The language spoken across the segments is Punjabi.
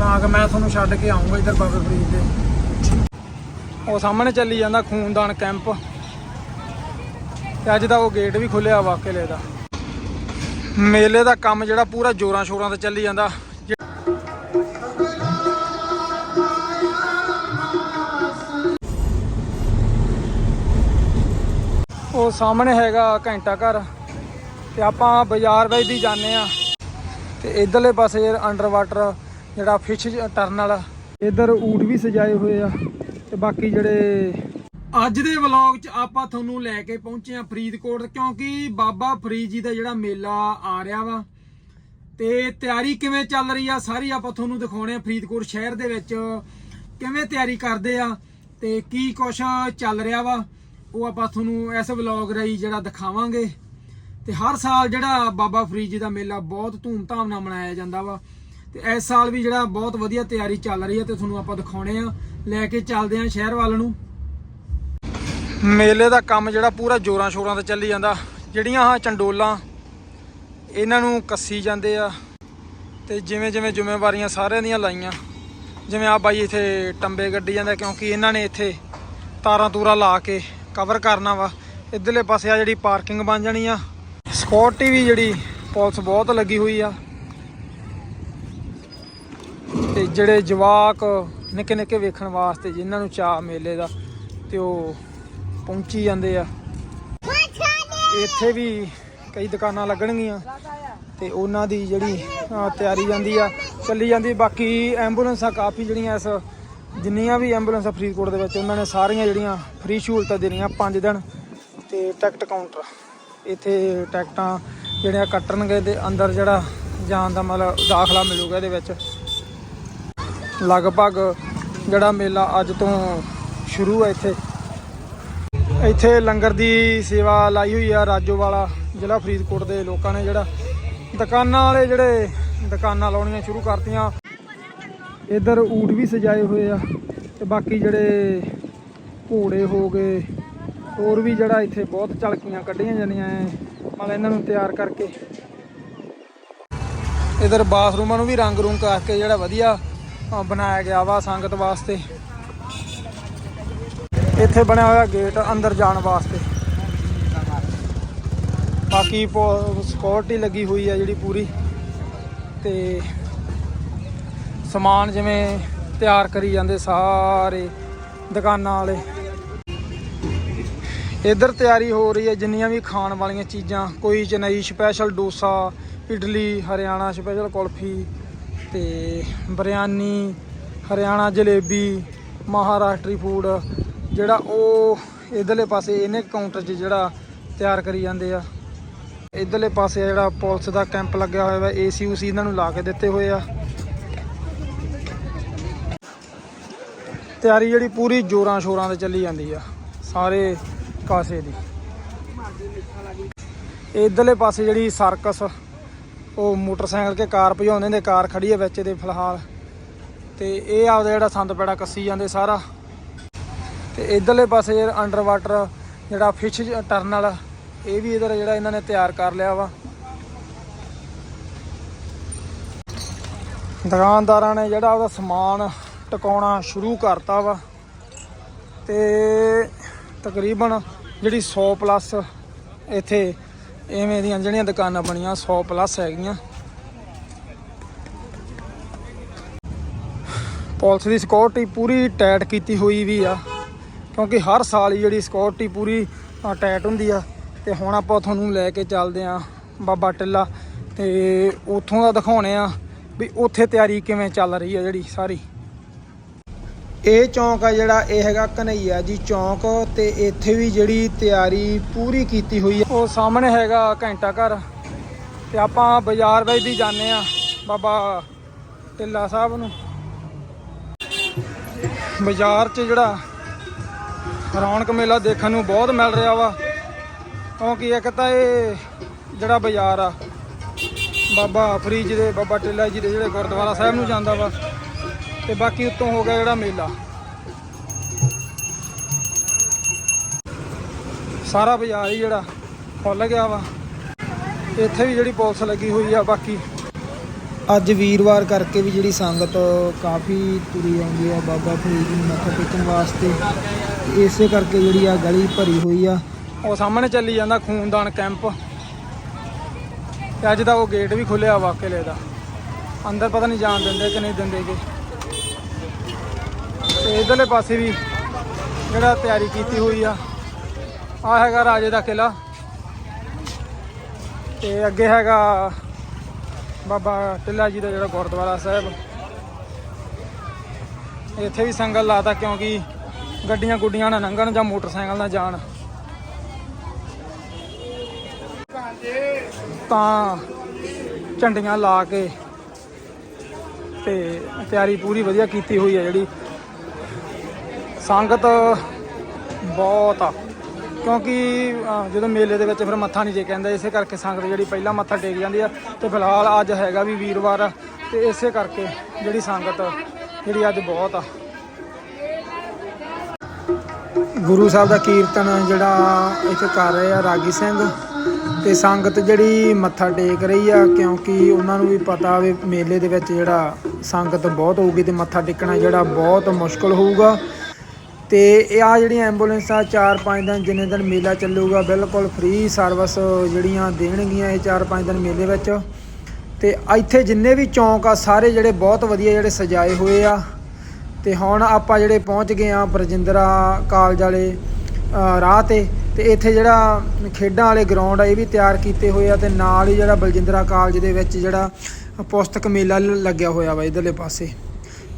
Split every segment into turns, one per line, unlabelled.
ਬਣਾ ਕੇ ਮੈਂ ਤੁਹਾਨੂੰ ਛੱਡ ਕੇ ਆਉਂਗਾ ਇੱਧਰ ਬਾਬੇ ਫਰੀਦ ਦੇ। ਉਹ ਸਾਹਮਣੇ ਚੱਲੀ ਜਾਂਦਾ ਖੂਨਦਾਨ ਕੈਂਪ। ਤੇ ਅੱਜ ਦਾ ਉਹ ਗੇਟ ਵੀ ਖੁੱਲਿਆ ਵਾ ਦਾ। ਮੇਲੇ ਦਾ ਕੰਮ ਜਿਹੜਾ ਪੂਰਾ ਜੋਰਾਂ ਸ਼ੋਰਾਂ ਤੇ ਚੱਲੀ ਜਾਂਦਾ। ਉਹ ਸਾਹਮਣੇ ਹੈਗਾ ਘੰਟਾ ਘਰ। ਤੇ ਆਪਾਂ ਬਾਜ਼ਾਰ ਵਿੱਚ ਦੀ ਜਾਂਦੇ ਆ ਤੇ ਇਧਰਲੇ ਪਾਸੇ ਅੰਡਰ ਵਾਟਰ ਜਿਹੜਾ ਫਿਸ਼ ਟਰਨਲ ਇਧਰ ਊਟ ਵੀ ਸਜਾਏ ਹੋਏ ਆ ਤੇ ਬਾਕੀ ਜਿਹੜੇ ਅੱਜ ਦੇ ਵਲੌਗ 'ਚ ਆਪਾਂ ਤੁਹਾਨੂੰ ਲੈ ਕੇ ਪਹੁੰਚੇ ਆ ਫਰੀਦਕੋਟ, ਕਿਉਂਕਿ ਬਾਬਾ ਫਰੀਦ ਜੀ ਦਾ ਜਿਹੜਾ ਮੇਲਾ ਆ ਰਿਹਾ ਵਾ। ਤੇ ਤਿਆਰੀ ਕਿਵੇਂ ਚੱਲ ਰਹੀ ਆ, ਸਾਰੀ ਆਪਾਂ ਤੁਹਾਨੂੰ ਦਿਖਾਉਣੇ ਆ ਫਰੀਦਕੋਟ ਸ਼ਹਿਰ ਦੇ ਵਿੱਚ। ਕਿਵੇਂ ਤਿਆਰੀ ਕਰਦੇ ਆ ਤੇ ਕੀ ਕੁਛ ਚੱਲ ਰਿਹਾ ਵਾ, ਉਹ ਆਪਾਂ ਤੁਹਾਨੂੰ ਇਸ ਵਲੌਗ ਰਾਹੀਂ ਜਿਹੜਾ ਦਿਖਾਵਾਂਗੇ। ਤੇ ਹਰ ਸਾਲ ਜਿਹੜਾ ਬਾਬਾ ਫਰੀਦ ਜੀ ਦਾ ਮੇਲਾ ਬਹੁਤ ਧੂਮਧਾਮ ਨਾਲ ਮਨਾਇਆ ਜਾਂਦਾ ਵਾ। ਤੇ ਇਸ ਸਾਲ ਵੀ ਜਿਹੜਾ ਬਹੁਤ ਵਧੀਆ ਤਿਆਰੀ ਚੱਲ ਰਹੀ ਹੈ ਤੇ ਤੁਹਾਨੂੰ ਆਪਾਂ ਦਿਖਾਉਣੇ ਆ। ਲੈ ਕੇ ਚੱਲਦੇ ਆ ਸ਼ਹਿਰ ਵੱਲ ਨੂੰ। ਮੇਲੇ ਦਾ ਕੰਮ ਜਿਹੜਾ ਪੂਰਾ ਜੋਰਾਂ ਸ਼ੋਰਾਂ ਤੇ ਚੱਲੀ ਜਾਂਦਾ। ਜਿਹੜੀਆਂ ਆਹ ਚੰਡੋਲਾਂ, ਇਹਨਾਂ ਨੂੰ ਕੱਸੀ ਜਾਂਦੇ ਆ। ਤੇ ਜਿਵੇਂ ਜਿਵੇਂ ਜ਼ਿੰਮੇਵਾਰੀਆਂ ਸਾਰਿਆਂ ਦੀਆਂ ਲਾਈਆਂ। ਜਿਵੇਂ ਆ ਬਾਈ ਇੱਥੇ ਟੰਬੇ ਗੱਡੀ ਜਾਂਦਾ ਕਿਉਂਕਿ ਇਹਨਾਂ ਨੇ ਇੱਥੇ ਤਾਰਾਂ ਤੂਰਾ ਲਾ ਕੇ ਕਵਰ ਕਰਨਾ ਵਾ। ਇਧਰਲੇ ਪਾਸੇ ਆ ਜਿਹੜੀ ਪਾਰਕਿੰਗ ਬਣ ਜਾਣੀ ਆ। ਸਿਕਿਉਰਿਟੀ ਵੀ ਜਿਹੜੀ ਪੁਲਿਸ ਬਹੁਤ ਲੱਗੀ ਹੋਈ ਆ ਤੇ ਜਿਹੜੇ ਜਵਾਕ ਨਿੱਕੇ ਨਿੱਕੇ ਵੇਖਣ ਵਾਸਤੇ ਜਿਨ੍ਹਾਂ ਨੂੰ ਚਾਹ ਮੇਲੇ ਦਾ, ਤੇ ਉਹ ਪਹੁੰਚੀ ਜਾਂਦੇ ਆ। ਇੱਥੇ ਵੀ ਕਈ ਦੁਕਾਨਾਂ ਲੱਗਣਗੀਆਂ, ਤੇ ਉਹਨਾਂ ਦੀ ਜਿਹੜੀ ਤਿਆਰੀ ਜਾਂਦੀ ਆ, ਚੱਲੀ ਜਾਂਦੀ। ਬਾਕੀ ਐਂਬੂਲੈਂਸਾਂ ਕਾਫੀ ਜਿਹੜੀਆਂ ਇਸ, ਜਿੰਨੀਆਂ ਵੀ ਐਂਬੂਲੈਂਸਾਂ ਫਰੀਦਕੋਟ ਦੇ ਵਿੱਚ, ਉਹਨਾਂ ਨੇ ਸਾਰੀਆਂ ਜਿਹੜੀਆਂ ਫ੍ਰੀ ਸਹੂਲਤਾਂ ਦੇਣੀਆਂ 5 ਦਿਨ ਤੇ ਟਿਕਟ ਕਾਊਂਟਰ। ਇੱਥੇ ਟਿਕਟਾਂ ਜਿਹੜੀਆਂ ਕੱਟਣਗੇ ਤੇ ਅੰਦਰ ਜਿਹੜਾ ਜਾਣ ਦਾ ਮਤਲਬ ਦਾਖਲਾ ਮਿਲੂਗਾ ਇਹਦੇ ਵਿੱਚ। ਲਗਭਗ ਜਿਹੜਾ ਮੇਲਾ ਅੱਜ ਤੋਂ ਸ਼ੁਰੂ ਹੈ ਇੱਥੇ। ਇੱਥੇ ਲੰਗਰ ਦੀ ਸੇਵਾ ਲਾਈ ਹੋਈ ਆ ਰਾਜੋ ਵਾਲਾ ਜ਼ਿਲ੍ਹਾ ਫਰੀਦਕੋਟ ਦੇ ਲੋਕਾਂ ਨੇ ਜਿਹੜਾ ਦੁਕਾਨਾਂ ਵਾਲੇ ਜਿਹੜੇ ਦੁਕਾਨਾਂ ਲਾਉਣੀਆਂ ਸ਼ੁਰੂ ਕਰਤੀਆਂ। ਇੱਧਰ ਊਟ ਵੀ ਸਜਾਏ ਹੋਏ ਆ ਤੇ ਬਾਕੀ ਜਿਹੜੇ ਘੋੜੇ ਹੋ ਗਏ, ਹੋਰ ਵੀ ਜਿਹੜਾ ਇੱਥੇ ਬਹੁਤ ਝਲਕੀਆਂ ਕੱਢੀਆਂ ਜਾਂਦੀਆਂ ਐ। ਮਤਲਬ ਇਹਨਾਂ ਨੂੰ ਤਿਆਰ ਕਰਕੇ। ਇਧਰ ਬਾਥਰੂਮਾਂ ਨੂੰ ਵੀ ਰੰਗ ਰੂੰਗ ਕਰਕੇ ਜਿਹੜਾ ਵਧੀਆ ਬਣਾਇਆ ਗਿਆ ਵਾ ਸੰਗਤ ਵਾਸਤੇ। ਇੱਥੇ ਬਣਿਆ ਹੋਇਆ ਗੇਟ ਅੰਦਰ ਜਾਣ ਵਾਸਤੇ। ਬਾਕੀ ਸਿਕਿਉਰਿਟੀ ਲੱਗੀ ਹੋਈ ਹੈ ਜਿਹੜੀ ਪੂਰੀ। ਤੇ ਸਮਾਨ ਜਿਵੇਂ ਤਿਆਰ ਕਰੀ ਜਾਂਦੇ ਸਾਰੇ ਦੁਕਾਨਾਂ ਵਾਲੇ। ਇੱਧਰ ਤਿਆਰੀ ਹੋ ਰਹੀ ਹੈ, ਜਿੰਨੀਆਂ ਵੀ ਖਾਣ ਵਾਲੀਆਂ ਚੀਜ਼ਾਂ, ਕੋਈ ਚੇਨਈ ਸਪੈਸ਼ਲ ਡੋਸਾ, ਇਡਲੀ, ਹਰਿਆਣਾ ਸਪੈਸ਼ਲ ਕੁਲਫੀ ਤੇ ਬਿਰਿਆਨੀ, ਹਰਿਆਣਾ ਜਲੇਬੀ, ਮਹਾਰਾਸ਼ਟਰੀ ਫੂਡ, ਜਿਹੜਾ ਉਹ ਇਧਰਲੇ ਪਾਸੇ ਇਹਨੇ ਕਾਊਂਟਰ 'ਚ ਜਿਹੜਾ ਤਿਆਰ ਕਰੀ ਜਾਂਦੇ ਆ। ਇਧਰਲੇ ਪਾਸੇ ਜਿਹੜਾ ਪੁਲਿਸ ਦਾ ਕੈਂਪ ਲੱਗਿਆ ਹੋਇਆ ਵਾ ਏਸੀ ਉਸੀ ਇਹਨਾਂ ਨੂੰ ਲਾ ਕੇ ਦਿੱਤੇ ਹੋਏ ਆ। ਤਿਆਰੀ ਜਿਹੜੀ ਪੂਰੀ ਜੋਰਾਂ ਸ਼ੋਰਾਂ ਤੇ ਚੱਲੀ ਜਾਂਦੀ ਆ, ਸਾਰੇ ਕਾਸੇ ਦੀ। ਇਧਰਲੇ ਪਾਸੇ ਜਿਹੜੀ ਸਰਕਸ ਉਹ ਮੋਟਰਸਾਈਕਲ ਕੇ ਕਾਰ ਭਜਾਉਂਦੇ ਨੇ ਕਾਰ ਖੜੀ ਹੈ ਵਿੱਚ ਦੇ ਫਿਲਹਾਲ। ਤੇ ਇਹ ਆਪਦਾ ਜਿਹੜਾ ਸੰਦ ਪੈੜਾ ਕੱਸੀ ਜਾਂਦੇ ਸਾਰਾ। ਤੇ ਇਧਰਲੇ ਪਾਸੇ ਅੰਡਰ ਵਾਟਰ ਜਿਹੜਾ ਫਿਸ਼ ਟਰਨਲ ਇਹ ਵੀ ਇਧਰ ਜਿਹੜਾ ਇਹਨਾਂ ਨੇ ਤਿਆਰ ਕਰ ਲਿਆ ਵਾ। ਦੁਕਾਨਦਾਰਾਂ ਨੇ ਜਿਹੜਾ ਉਹਦਾ ਸਮਾਨ ਟਿਕਾਉਣਾ ਸ਼ੁਰੂ ਕਰਤਾ ਵਾ। ਤੇ ਤਕਰੀਬਨ ਜਿਹੜੀ 100 ਪਲੱਸ ਇੱਥੇ ਐਵੇਂ ਦੀਆਂ ਜਿਹੜੀਆਂ ਦੁਕਾਨਾਂ ਬਣੀਆਂ 100 ਪਲੱਸ ਹੈਗੀਆਂ। ਪੁਲਿਸ ਦੀ ਸਿਕਿਉਰਿਟੀ ਪੂਰੀ ਟਾਈਟ ਕੀਤੀ ਹੋਈ ਵੀ ਆ ਕਿਉਂਕਿ ਹਰ ਸਾਲ ਹੀ ਜਿਹੜੀ ਸਿਕਿਉਰਿਟੀ ਪੂਰੀ ਅ, ਟਾਈਟ ਹੁੰਦੀ ਆ। ਤੇ ਹੁਣ ਆਪਾਂ ਤੁਹਾਨੂੰ ਲੈ ਕੇ ਚੱਲਦੇ ਆ ਬਾਬਾ ਟਿੱਲਾ। ਤੇ ਉੱਥੋਂ ਦਾ ਦਿਖਾਉਣੇ ਆ ਵੀ ਉੱਥੇ ਤਿਆਰੀ ਕਿਵੇਂ ਚੱਲ ਰਹੀ ਆ ਜਿਹੜੀ ਸਾਰੀ। ਇਹ ਚੌਂਕ ਆ ਜਿਹੜਾ, ਇਹ ਹੈਗਾ ਕਨਈਆ ਜੀ ਚੌਂਕ ਤੇ ਇੱਥੇ ਵੀ ਜਿਹੜੀ ਤਿਆਰੀ ਪੂਰੀ ਕੀਤੀ ਹੋਈ ਹੈ ਉਹ ਸਾਹਮਣੇ ਹੈਗਾ ਘੰਟਾ ਘਰ ਤੇ ਆਪਾਂ ਬਾਜ਼ਾਰ ਵਿੱਚ ਦੀ ਜਾਂਦੇ ਆ, ਬਾਬਾ ਟਿੱਲਾ ਸਾਹਿਬ ਨੂੰ। ਬਾਜ਼ਾਰ 'ਚ ਜਿਹੜਾ ਰੌਣਕ ਮੇਲਾ ਦੇਖਣ ਨੂੰ ਬਹੁਤ ਮਿਲ ਰਿਹਾ ਵਾ, ਕਿਉਂਕਿ ਇੱਕ ਤਾਂ ਇਹ ਜਿਹੜਾ ਬਾਜ਼ਾਰ ਆ, ਬਾਬਾ ਫਰੀਦ ਜੀ ਦੇ, ਬਾਬਾ ਟਿੱਲਾ ਜੀ ਦੇ ਜਿਹੜੇ ਗੁਰਦੁਆਰਾ ਸਾਹਿਬ ਨੂੰ ਜਾਂਦਾ ਵਾ। ਤੇ ਬਾਕੀ ਉੱਤੋਂ ਹੋ ਗਿਆ ਜਿਹੜਾ ਮੇਲਾ। ਸਾਰਾ ਬਾਜ਼ਾਰ ਹੀ ਜਿਹੜਾ ਖੁੱਲ ਗਿਆ ਵਾ। ਇੱਥੇ ਵੀ ਜਿਹੜੀ ਪੁਲਿਸ ਲੱਗੀ ਹੋਈ ਆ, ਬਾਕੀ ਅੱਜ ਵੀਰਵਾਰ ਕਰਕੇ ਵੀ ਜਿਹੜੀ ਸੰਗਤ ਕਾਫੀ ਤੁਰੀ ਆਉਂਦੀ ਆ, ਬਾਬਾ ਫਰੀਦ ਨੂੰ ਮੱਥਾ ਟੇਕਣ ਵਾਸਤੇ। ਇਸੇ ਕਰਕੇ ਜਿਹੜੀ ਆ ਗਲੀ ਭਰੀ ਹੋਈ ਆ। ਉਹ ਸਾਹਮਣੇ ਚੱਲੀ ਜਾਂਦਾ ਖੂਨਦਾਨ ਕੈਂਪ। ਤੇ ਅੱਜ ਦਾ ਉਹ ਗੇਟ ਵੀ ਖੁੱਲਿਆ ਵਾ ਕਿਲੇ ਦਾ। ਅੰਦਰ ਪਤਾ ਨਹੀਂ ਜਾਣ ਦਿੰਦੇ ਕਿ ਨਹੀਂ ਦਿੰਦੇ ਕਿ ਤੇ ਇਧਰਲੇ ਪਾਸੇ ਵੀ ਜਿਹੜਾ ਤਿਆਰੀ ਕੀਤੀ ਹੋਈ ਆ। ਆ ਹੈਗਾ ਰਾਜੇ ਦਾ ਕਿਲਾ ਤੇ ਅੱਗੇ ਹੈਗਾ ਬਾਬਾ ਟਿੱਲਾ ਜੀ ਦਾ ਜਿਹੜਾ ਗੁਰਦੁਆਰਾ ਸਾਹਿਬ। ਇੱਥੇ ਵੀ ਸੰਗਲ ਲਾਤਾ ਕਿਉਂਕਿ ਗੱਡੀਆਂ ਗੁੱਡੀਆਂ ਨਾ ਲੰਘਣ ਜਾਂ ਮੋਟਰਸਾਈਕਲ ਨਾ ਜਾਣ। ਤਾਂ ਝੰਡੀਆਂ ਲਾ ਕੇ ਤੇ ਤਿਆਰੀ ਪੂਰੀ ਵਧੀਆ ਕੀਤੀ ਹੋਈ ਹੈ ਜਿਹੜੀ। ਸੰਗਤ ਬਹੁਤ ਆ। ਕਿਉਂਕਿ ਜਦੋਂ ਮੇਲੇ ਦੇ ਵਿੱਚ ਫਿਰ ਮੱਥਾ ਨਹੀਂ ਜੇ ਕਹਿੰਦਾ ਇਸੇ ਕਰਕੇ ਸੰਗਤ ਜਿਹੜੀ ਪਹਿਲਾਂ ਮੱਥਾ ਟੇਕ ਜਾਂਦੀ ਆ ਤੇ ਫਿਲਹਾਲ ਅੱਜ ਹੈਗਾ ਵੀ ਵੀਰਵਾਰ ਆ ਤੇ ਇਸੇ ਕਰਕੇ ਜਿਹੜੀ ਸੰਗਤ, ਜਿਹੜੀ ਅੱਜ ਬਹੁਤ ਆ। ਗੁਰੂ ਸਾਹਿਬ ਦਾ ਕੀਰਤਨ ਜਿਹੜਾ ਇੱਥੇ ਕਰ ਰਹੇ ਆ ਰਾਗੀ ਸਿੰਘ ਤੇ ਸੰਗਤ ਜਿਹੜੀ ਮੱਥਾ ਟੇਕ ਰਹੀ ਆ, ਕਿਉਂਕਿ ਉਹਨਾਂ ਨੂੰ ਵੀ ਪਤਾ ਵੀ ਮੇਲੇ ਦੇ ਵਿੱਚ ਜਿਹੜਾ ਸੰਗਤ ਬਹੁਤ ਹੋਊਗੀ ਤੇ ਮੱਥਾ ਟੇਕਣਾ ਜਿਹੜਾ ਬਹੁਤ ਮੁਸ਼ਕਲ ਹੋਊਗਾ। ਤੇ ਇਹ ਆ ਜਿਹੜੀਆਂ ਐਂਬੂਲੈਂਸਾਂ 4-5 ਦਿਨ ਜਿੰਨੇ ਦਿਨ ਮੇਲਾ ਚੱਲੂਗਾ, ਬਿਲਕੁਲ ਫ੍ਰੀ ਸਰਵਿਸ ਜਿਹੜੀਆਂ ਦੇਣਗੀਆਂ ਇਹ 4-5 ਦਿਨ ਮੇਲੇ ਵਿੱਚ। ਤੇ ਇੱਥੇ ਜਿੰਨੇ ਵੀ ਚੌਂਕ ਆ, ਸਾਰੇ ਜਿਹੜੇ ਬਹੁਤ ਵਧੀਆ ਜਿਹੜੇ ਸਜਾਏ ਹੋਏ ਆ। ਤੇ ਹੁਣ ਆਪਾਂ ਜਿਹੜੇ ਪਹੁੰਚ ਗਏ ਆ ਬਰਜਿੰਦਰਾ ਕਾਲਜ ਵਾਲੇ ਰਾਹ ਤੇ ਤੇ ਇੱਥੇ ਜਿਹੜਾ ਖੇਡਾਂ ਵਾਲੇ ਗਰਾਊਂਡ ਆ, ਇਹ ਵੀ ਤਿਆਰ ਕੀਤੇ ਹੋਏ ਆ ਤੇ ਨਾਲ ਹੀ ਜਿਹੜਾ ਬਲਜਿੰਦਰਾ ਕਾਲਜ ਦੇ ਵਿੱਚ ਜਿਹੜਾ ਪੁਸਤਕ ਮੇਲਾ ਲ- ਲੱਗਿਆ ਹੋਇਆ ਵਾ ਇਧਰਲੇ ਪਾਸੇ।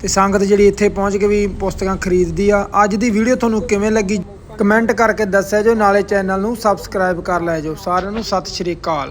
ਤੇ ਸੰਗਤ ਜਿਹੜੀ ਇੱਥੇ ਪਹੁੰਚ ਕੇ ਵੀ ਪੁਸਤਕਾਂ ਖਰੀਦਦੀ ਆ। ਅੱਜ ਦੀ ਵੀਡੀਓ ਤੁਹਾਨੂੰ ਕਿਵੇਂ ਲੱਗੀ? ਕਮੈਂਟ ਕਰਕੇ ਦੱਸਿਆ ਜੋ ਨਾਲੇ ਚੈਨਲ ਨੂੰ ਸਬਸਕ੍ਰਾਈਬ ਕਰ ਲਿਆ ਜੋ ਸਾਰਿਆਂ ਨੂੰ ਸਤਿ ਸ਼੍ਰੀ ਅਕਾਲ।